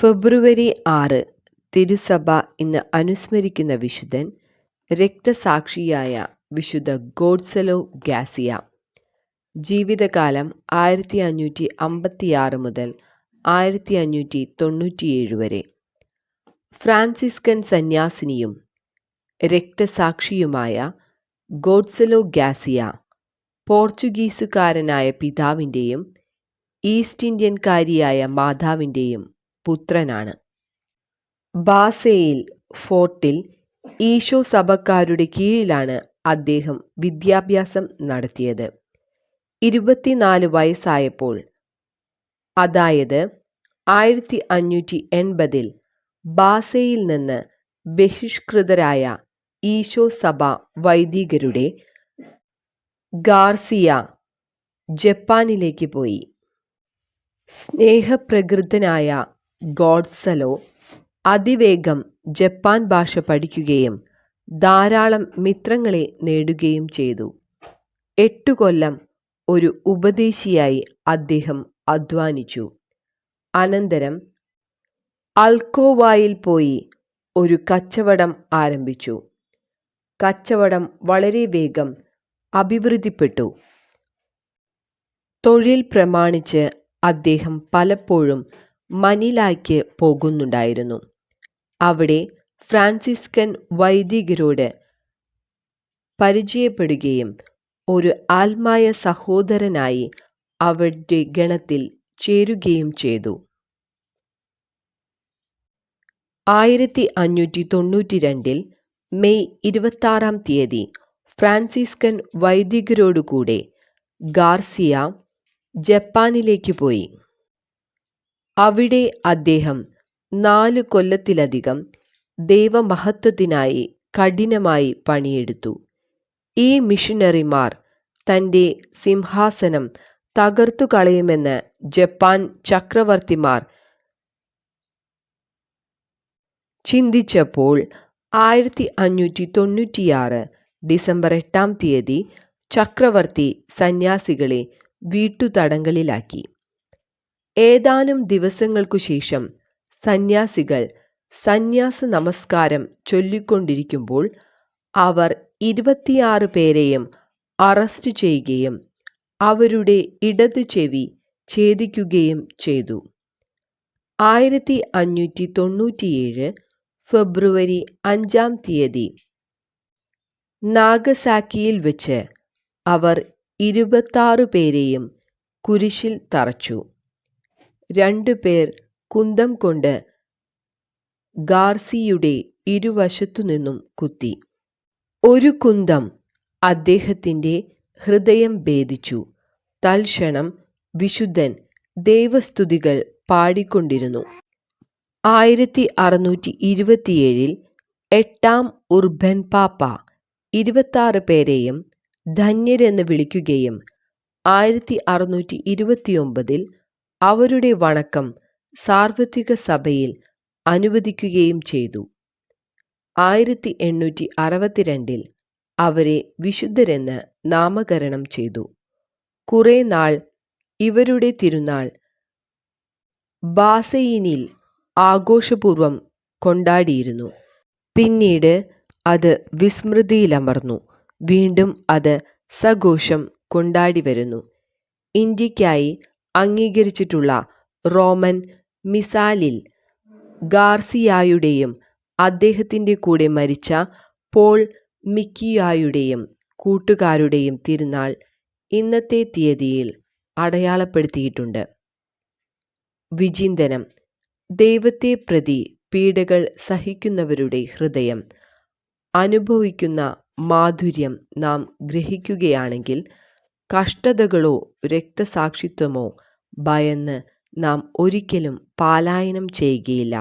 ഫെബ്രുവരി ആറ് തിരുസഭ ഇന്ന് അനുസ്മരിക്കുന്ന വിശുദ്ധൻ രക്തസാക്ഷിയായ വിശുദ്ധ ഗോഡ്സലോ ഗാസിയ. ജീവിതകാലം ആയിരത്തി അഞ്ഞൂറ്റി അമ്പത്തിയാറ് മുതൽ ആയിരത്തി അഞ്ഞൂറ്റി തൊണ്ണൂറ്റിയേഴ് വരെ. ഫ്രാൻസിസ്കൻ സന്യാസിനിയും രക്തസാക്ഷിയുമായ ഗോഡ്സലോ ഗാസിയ പോർച്ചുഗീസുകാരനായ പിതാവിന്റെയും ഈസ്റ്റ് ഇന്ത്യൻകാരിയായ മാതാവിന്റെയും പുത്രനാണ്. ബാസേയിൽ ഫോർട്ടിൽ ഈശോ സഭക്കാരുടെ കീഴിലാണ് അദ്ദേഹം വിദ്യാഭ്യാസം നടത്തിയത്. ഇരുപത്തിനാല് വയസ്സായപ്പോൾ അതായത് ആയിരത്തി അഞ്ഞൂറ്റി എൺപതിൽ ബാസയിൽ നിന്ന് ബഹിഷ്കൃതരായ ഈശോ സഭ വൈദികരുടെ ഗാർസിയ ജപ്പാനിലേക്ക് പോയി. സ്നേഹപ്രകൃതനായ ഗോഡ്സലോ. അതിവേഗം ജപ്പാൻ ഭാഷ പഠിക്കുകയും ധാരാളം മിത്രങ്ങളെ നേടുകയും ചെയ്തു. എട്ടു കൊല്ലം ഒരു ഉപദേശിയായി അദ്ദേഹം അധ്വാനിച്ചു. അനന്തരം അൽക്കോവായിൽ പോയി ഒരു കച്ചവടം ആരംഭിച്ചു. കച്ചവടം വളരെ വേഗം അഭിവൃദ്ധിപ്പെട്ടു. തൊഴിൽ പ്രമാണിച്ച് അദ്ദേഹം പലപ്പോഴും മനിലായ്ക്ക് പോകുന്നുണ്ടായിരുന്നു. അവിടെ ഫ്രാൻസിസ്കൻ വൈദികരോട് പരിചയപ്പെടുകയും ഒരു ആത്മായ സഹോദരനായി അവരുടെ ഗണത്തിൽ ചേരുകയും ചെയ്തു. ആയിരത്തി അഞ്ഞൂറ്റി തൊണ്ണൂറ്റി രണ്ടിൽ മെയ് ഇരുപത്താറാം തീയതി ഫ്രാൻസിസ്കൻ വൈദികരോടുകൂടെ ഗാർസിയ ജപ്പാനിലേക്ക് പോയി. അവിടെ അദ്ദേഹം നാല് കൊല്ലത്തിലധികം ദൈവമഹത്വത്തിനായി കഠിനമായി പണിയെടുത്തു. ഈ മിഷനറിമാർ തന്റെ സിംഹാസനം തകർത്തു കളയുമെന്ന് ജപ്പാൻ ചക്രവർത്തിമാർ ചിന്തിച്ചപ്പോൾ ആയിരത്തി അഞ്ഞൂറ്റി തൊണ്ണൂറ്റിയാറ് ഡിസംബർ എട്ടാം തീയതി ചക്രവർത്തി സന്യാസികളെ വീട്ടുതടങ്കലിലാക്കി. ഏതാനും ദിവസങ്ങൾക്കു ശേഷം സന്യാസികൾ സന്യാസ നമസ്കാരം ചൊല്ലിക്കൊണ്ടിരിക്കുമ്പോൾ അവർ ഇരുപത്തിയാറ് പേരെയും അറസ്റ്റ് ചെയ്യുകയും അവരുടെ ഇടതു ചെവി ഛേദിക്കുകയും ചെയ്തു. ആയിരത്തി അഞ്ഞൂറ്റി തൊണ്ണൂറ്റിയേഴ് ഫെബ്രുവരി അഞ്ചാം തീയതി നാഗസാക്കിയിൽ വെച്ച് അവർ ഇരുപത്താറ് പേരെയും കുരിശിൽ തറച്ചു. രണ്ടുപേർ കുന്തം കൊണ്ട് ഗാർസിയുടെ ഇരുവശത്തുനിന്നും കുത്തി. ഒരു കുന്തം അദ്ദേഹത്തിന്റെ ഹൃദയം ഭേദിച്ചു. തൽക്ഷണം വിശുദ്ധൻ ദൈവസ്തുതികൾ പാടിക്കൊണ്ടിരുന്നു. ആയിരത്തി അറുന്നൂറ്റി ഇരുപത്തിയേഴിൽ എട്ടാം ഉർബൻ പാപ്പ ഇരുപത്താറ് പേരെയും ധന്യരെന്ന് വിളിക്കുകയും ആയിരത്തി അറുന്നൂറ്റി ഇരുപത്തിയൊമ്പതിൽ അവരുടെ വണക്കം സാർവത്രിക സഭയിൽ അനുവദിക്കുകയും ചെയ്തു. ആയിരത്തി എണ്ണൂറ്റി അറുപത്തിരണ്ടിൽ അവരെ വിശുദ്ധരെന്ന് നാമകരണം ചെയ്തു. കുറേ നാൾ ഇവരുടെ തിരുനാൾ ബാസയിനിൽ ആഘോഷപൂർവം കൊണ്ടാടിയിരുന്നു. പിന്നീട് അത് വിസ്മൃതിയിലമർന്നു. വീണ്ടും അത് സഘോഷം കൊണ്ടാടി വരുന്നു ഇന്ത്യക്കായി അംഗീകരിച്ചിട്ടുള്ള റോമൻ മിസാലിൽ ഗാർസിയായുടെയും അദ്ദേഹത്തിന്റെ കൂടെ മരിച്ച പോൾ മിക്കിയായുടെയും കൂട്ടുകാരുടെയും തിരുനാൾ ഇന്നത്തെ തീയതിയിൽ അടയാളപ്പെടുത്തിയിട്ടുണ്ട്. വിചിന്തനം. ദൈവത്തെ പ്രതി പീഡകൾ സഹിക്കുന്നവരുടെ ഹൃദയം. അനുഭവിക്കുന്ന മാധുര്യം നാം ഗ്രഹിക്കുകയാണെങ്കിൽ കഷ്ടതകളോ രക്തസാക്ഷിത്വമോ ഭയന്ന് നാം ഒരിക്കലും പാലായനം ചെയ്യുകയില്ല.